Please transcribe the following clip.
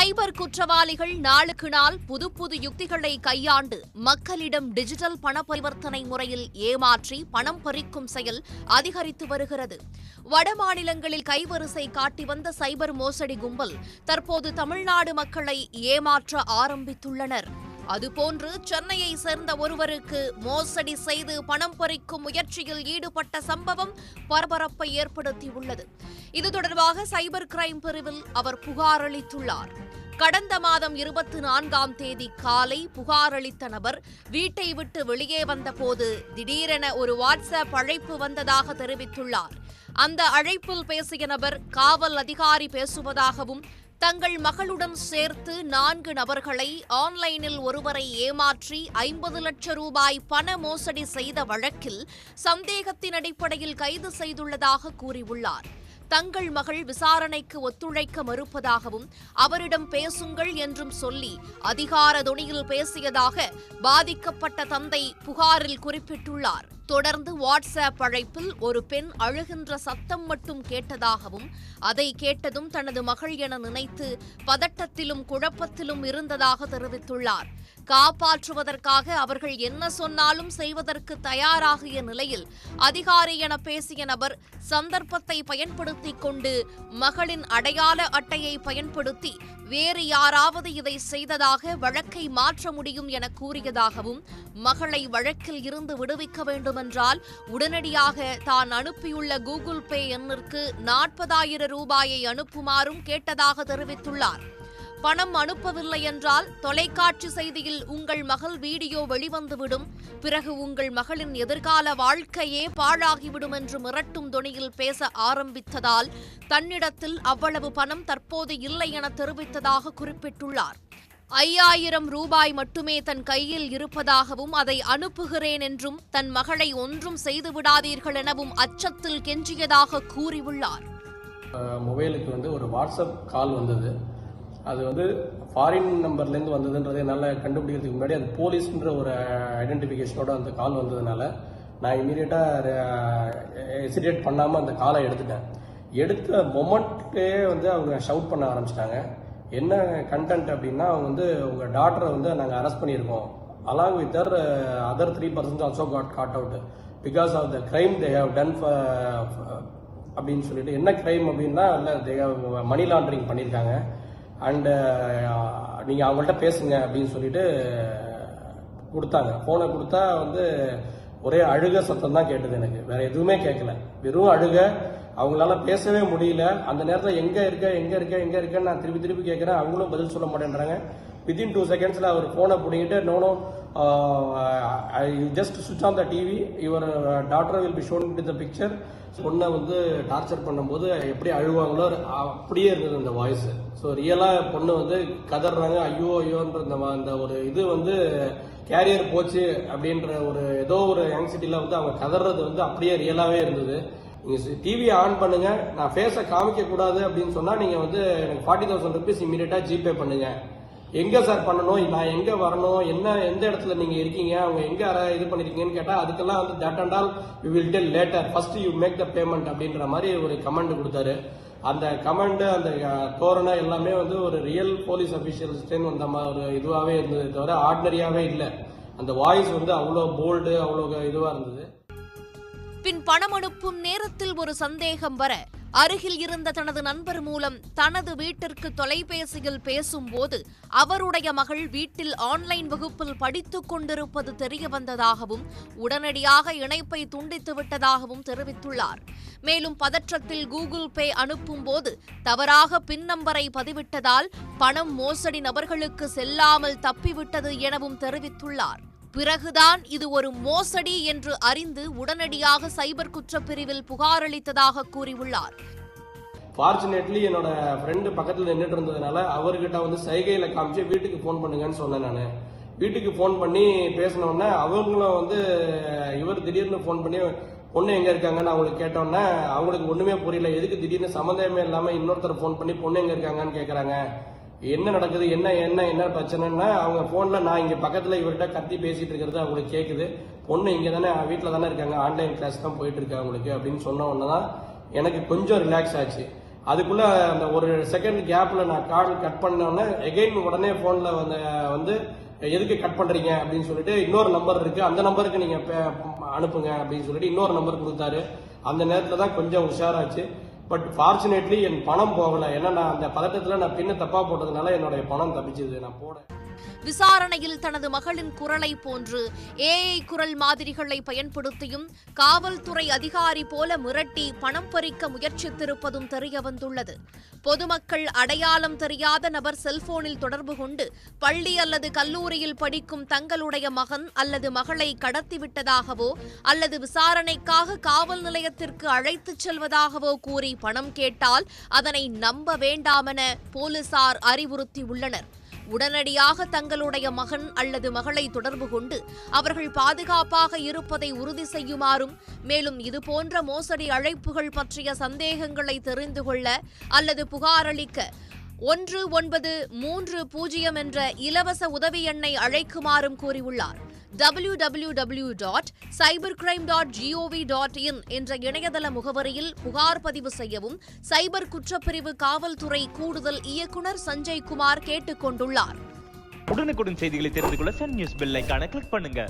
சைபர் குற்றவாளிகள் நாளுக்கு நாள் புது புது யுக்திகளை கையாண்டு மக்களிடம் டிஜிட்டல் பண பரிவர்த்தனை முறையில் ஏமாற்றி பணம் பறிக்கும் செயல் அதிகரித்து வருகிறது. வடமாநிலங்களில் கைவரிசை காட்டி வந்த சைபர் மோசடி கும்பல் தற்போது தமிழ்நாடு மக்களை ஏமாற்ற ஆரம்பித்துள்ளனர். அதுபோன்று சென்னையை சேர்ந்த ஒருவருக்கு மோசடி செய்து பணம் பறிக்கும் முயற்சியில் ஈடுபட்ட சம்பவம் பரபரப்பை ஏற்படுத்தியுள்ளது. இது தொடர்பாக சைபர் கிரைம் பிரிவில் அவர் புகார் அளித்துள்ளார். கடந்த மாதம் இருபத்தி நான்காம் தேதி காலை புகார் அளித்த நபர் வீட்டை விட்டு வெளியே வந்தபோது திடீரென ஒரு வாட்ஸ்அப் அழைப்பு வந்ததாக தெரிவித்துள்ளார். அந்த அழைப்பில் பேசிய நபர் காவல் அதிகாரி பேசுவதாகவும் தங்கள் மகளுடன் சேர்த்து நான்கு நபர்களை ஆன்லைனில் ஒருவரை ஏமாற்றி ஐம்பது லட்சம் ரூபாய் பண மோசடி செய்த வழக்கில் சந்தேகத்தின் அடிப்படையில் கைது செய்துள்ளதாக கூறியுள்ளார். தங்கள் மகள் விசாரணைக்கு ஒத்துழைக்க மறுப்பதாகவும் அவரிடம் பேசுங்கள் என்றும் சொல்லி அதிகார தொனியில் பேசியதாக பாதிக்கப்பட்ட தந்தை புகாரில் குறிப்பிட்டுள்ளார். தொடர்ந்து வாட்ஸ்அப் அழைப்பில் ஒரு பெண் அழுகின்ற சத்தம் மட்டும் கேட்டதாகவும் அதை கேட்டதும் தனது மகள் என நினைத்து பதட்டத்திலும் குழப்பத்திலும் இருந்ததாக தெரிவித்துள்ளார். காப்பாற்றுவதற்காக அவர்கள் என்ன சொன்னாலும் செய்வதற்கு தயாராகிய நிலையில் அதிகாரி என பேசிய நபர் சந்தர்ப்பத்தை பயன்படுத்திக் கொண்டு மகளின் அடையாள அட்டையை பயன்படுத்தி வேறு யாராவது இதை செய்ததாக வழக்கை மாற்ற முடியும் என கூறியதாகவும் மகளை வழக்கில் இருந்து விடுவிக்க வேண்டும் வேண்டுமென்றால் உடனடியாக தான் அனுப்பியுள்ள கூகுள் பே எண்ணிற்கு நாற்பதாயிரம் ரூபாயை அனுப்புமாறும் கேட்டதாக தெரிவித்துள்ளார். பணம் அனுப்பவில்லை என்றால் தொலைக்காட்சி செய்தியில் உங்கள் மகள் வீடியோ வெளிவந்துவிடும். பிறகு உங்கள் மகளின் எதிர்கால வாழ்க்கையே பாழாகிவிடும் என்று மிரட்டும் தொனியில் பேச ஆரம்பித்ததால் தன்னிடத்தில் அவ்வளவு பணம் தற்போது இல்லை என தெரிவித்ததாக குறிப்பிட்டுள்ளார். ஐயாயிரம் ரூபாய் மட்டுமே தன் கையில் இருப்பதாகவும் அதை அனுப்புகிறேன் என்றும் தன் மகளை ஒன்றும் செய்து விடாதீர்கள் எனவும் அச்சத்தில் கெஞ்சியதாக கூறியுள்ளார். மொபைலுக்கு வந்து ஒரு வாட்ஸ்அப் கால் வந்தது. அது வந்து ஃபாரின் நம்பர்லேருந்து வந்ததுன்றதை என்னால் கண்டுபிடிக்கிறதுக்கு முன்னாடி அது போலீஸ்ன்ற ஒரு ஐடென்டிஃபிகேஷனோட அந்த கால் வந்ததுனால நான் இமீடியட்டாக ஹெசிடேட் பண்ணாமல் அந்த காலை எடுத்துட்டேன். எடுத்த மொமெண்ட்டே வந்து அவங்க ஷவுட் பண்ண ஆரம்பிச்சிட்டாங்க. என்ன கண்டென்ட் அப்படின்னா அவங்க வந்து உங்கள் டாக்டரை வந்து நாங்கள் அரெஸ்ட் பண்ணியிருக்கோம். Along with the other three persons also got caught out because of the crime they have done அப்படின்னு சொல்லிட்டு என்ன கிரைம் அப்படின்னா இல்லை தே மணி லாண்டரிங் பண்ணியிருக்காங்க. அண்டு uh, நீங்கள் அவங்கள்ட்ட பேசுங்க அப்படின்னு சொல்லிட்டு கொடுத்தாங்க. ஃபோனை கொடுத்தா வந்து ஒரே அழுக சத்தம் தான் கேட்டது எனக்கு. வேற எதுவுமே கேட்கல. வெறும் அழுக அவங்களால பேசவே முடியல. அந்த நேரத்தில் எங்க இருக்க எங்க இருக்க எங்க இருக்கன்னு நான் திருப்பி திருப்பி கேட்குறேன் அவங்களும் பதில் சொல்ல மாட்டேன்றாங்க. வித்தின் டூ செகண்ட்ஸில் அவர் ஃபோனை பிடிங்கிட்டு no no just switch on the TV your doctor will be shown to the picture பொண்ணை வந்து டார்ச்சர் பண்ணும்போது எப்படி அழுவாங்களோ அப்படியே இருந்தது அந்த வாய்ஸ் ஸோ ரியலாக பொண்ணு வந்து கதறாங்க. ஐயோ ஐயோன்ற இந்த அந்த ஒரு இது வந்து கேரியர் போச்சு. அப்படின்ற ஒரு ஏதோ ஒரு ஆங்ஸைட்டியில் வந்து அவங்க கதறது வந்து அப்படியே ரியலாகவே இருந்தது. நீங்கள் டிவியை ஆன் பண்ணுங்கள் நான் ஃபேஸை காமிக்கக்கூடாது அப்படின்னு சொன்னால் நீங்கள் வந்து எனக்கு ஃபார்ட்டி தௌசண்ட் ருபீஸ் இமீடியட்டாக ஜிபே பண்ணுங்கள் எங்கே சார் பண்ணணும்? நான் எங்கே வரணும்? என்ன எந்த இடத்துல நீங்கள் இருக்கீங்க? அவங்க எங்கே இது பண்ணிருக்கீங்கன்னு கேட்டால் அதுக்கெல்லாம் வந்து that and all you will tell later first you make the payment அப்படின்ற மாதிரி ஒரு கமெண்ட் கொடுத்தாரு. அந்த கமெண்ட் அந்த தோரணை எல்லாமே வந்து ஒரு ரியல் போலீஸ் அபிஷியல்ஸ்டேன்னு வந்த மாதிரி ஒரு இதுவாகவே இருந்தது தவிர ஆர்டினரியாகவே இல்லை. அந்த வாய்ஸ் வந்து அவ்வளோ போல்டு அவ்வளோ இதுவாக இருந்தது. பின் பணம் அனுப்பும் நேரத்தில் ஒரு சந்தேகம் வர அருகில் இருந்த தனது நண்பர் மூலம் தனது வீட்டிற்கு தொலைபேசியில் பேசும்போது அவருடைய மகள் வீட்டில் ஆன்லைன் வகுப்பில் படித்துக் கொண்டிருப்பது தெரிய வந்ததாகவும் உடனடியாக இணைப்பை துண்டித்து விட்டதாகவும் தெரிவித்துள்ளார். மேலும் பதற்றத்தில் கூகுள் பே அனுப்பும் போது தவறாக பின் நம்பரை பதிவிட்டதால் பணம் மோசடி நபர்களுக்கு செல்லாமல் தப்பிவிட்டது எனவும் தெரிவித்துள்ளார். பிறகுதான் இது ஒரு மோசடி என்று அறிந்து உடனடியாக சைபர் குற்றப்பிரிவில் புகார் அளித்ததாக கூறியுள்ளார். ஃபார்ச்சுனேட்லி என்னோட ஃப்ரெண்டு பக்கத்தில் நின்றுட்டு இருந்ததுனால அவர்கிட்ட வந்து சைகையில் காமிச்சு வீட்டுக்கு ஃபோன் பண்ணுங்கன்னு சொன்னேன் நான். வீட்டுக்கு ஃபோன் பண்ணி பேசினோடனே அவங்களும் வந்து இவர் திடீர்னு ஃபோன் பண்ணி பொண்ணு எங்கே இருக்காங்கன்னு அவங்களுக்கு கேட்டோன்னே அவங்களுக்கு ஒன்றுமே புரியல. எதுக்கு திடீர்னு சம்மந்தமே இல்லாமல் இன்னொருத்தர் ஃபோன் பண்ணி பொண்ணு எங்கே இருக்காங்கன்னு கேட்குறாங்க என்ன நடக்குது என்ன என்ன என்ன பிரச்சனைன்னா அவங்க ஃபோனில் நான் இங்கே பக்கத்தில் இவர்கிட்ட கத்தி பேசிட்டு இருக்கிறது அவங்களுக்கு கேட்குது பொண்ணு இங்கே தானே வீட்டில் தானே இருக்காங்க ஆன்லைன் கிளாஸ் தான் போயிட்டு இருக்கு அவங்களுக்கு அப்படின்னு சொன்ன உடனே தான் எனக்கு கொஞ்சம் ரிலாக்ஸ் ஆச்சு. அதுக்குள்ளே அந்த ஒரு செகண்ட் கேப்பில் நான் கால் கட் பண்ணோடனே எகைன் உடனே ஃபோனில் வந்து வந்து எதுக்கு கட் பண்ணுறீங்க அப்படின்னு சொல்லிட்டு இன்னொரு நம்பர் இருக்குது அந்த நம்பருக்கு நீங்கள் அனுப்புங்க அப்படின்னு சொல்லிட்டு இன்னொரு நம்பர் கொடுத்தாரு. அந்த நேரத்தில் தான் கொஞ்சம் உஷாராச்சு. பட் ஃபார்ச்சுனேட்லி என் பணம் போகலை. ஏன்னா நான் அந்த பதட்டத்தில் நான் பின்ன தப்பாக போட்டதுனால என்னுடைய பணம் தப்பிச்சது. நான் போட விசாரணையில் தனது மகளின் குரலை போன்று ஏஐ குரல் மாதிரிகளை பயன்படுத்தியும் காவல்துறை அதிகாரி போல மிரட்டி பணம் பறிக்க முயற்சித்திருப்பதும் தெரியவந்துள்ளது. பொதுமக்கள் அடையாளம் தெரியாத நபர் செல்போனில் தொடர்பு கொண்டு பள்ளி அல்லது கல்லூரியில் படிக்கும் தங்களுடைய மகன் அல்லது மகளை கடத்திவிட்டதாகவோ அல்லது விசாரணைக்காக காவல் நிலையத்திற்கு அழைத்துச் செல்வதாகவோ கூறி பணம் கேட்டால் அதனை நம்ப வேண்டாமென போலீசார் அறிவுறுத்தியுள்ளனர். உடனடியாக தங்களுடைய மகன் அல்லது மகளை தொடர்பு கொண்டு அவர்கள் பாதுகாப்பாக இருப்பதை உறுதி செய்யுமாறும் மேலும் இதுபோன்ற மோசடி அழைப்புகள் பற்றிய சந்தேகங்களை தெரிந்து கொள்ள அல்லது புகாரளிக்க ஒன்று ஒன்பது மூன்று பூஜ்ஜியம் என்ற இலவச உதவி எண்ணை அழைக்குமாறும் கூறியுள்ளார். W W W dot cyber crime dot GOV dot in என்ற இணையதள முகவரியில் புகார் பதிவு செய்யவும் சைபர் குற்றப்பிரிவு காவல்துறை கூடுதல் இயக்குனர் சஞ்சய் குமார் கேட்டுக் கொண்டுள்ளார் உடனுக்குடன் செய்திகளை தெரிந்து கொள்ள சன் நியூஸ் பெல் கிளிக் பண்ணுங்க.